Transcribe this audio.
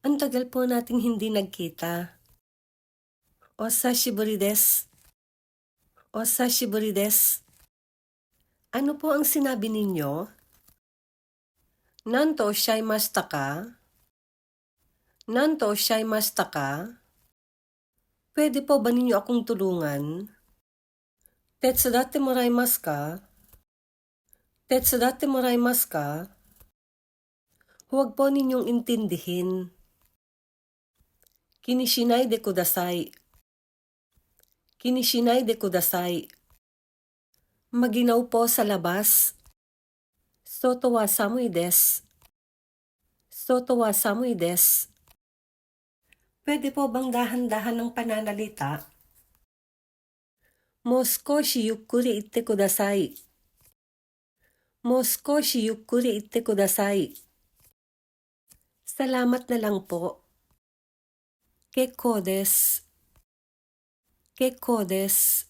Ang tagal po nating hindi nagkita. Osashiburi desu. Osashiburi desu. Ano po ang sinabi ninyo? Nanto oshimashita ka? Nanto oshimashita ka? Pwede po ba ninyo akong tulungan? Tetsudatte moraimasu ka? Tetsudatte moraimasu ka? Huwag po ninyong intindihin. Kinishinai de kudasai. Kinishinai de kudasai. Maginaw po sa labas. Soto wa samui desu. Soto wa samui desu. Pwede po bang dahan-dahan ng pananalita? Mo skoshi yukkuri itte kudasai. Mo skoshi yukkuri itte kudasai. Salamat na lang po. 結構です。結構です。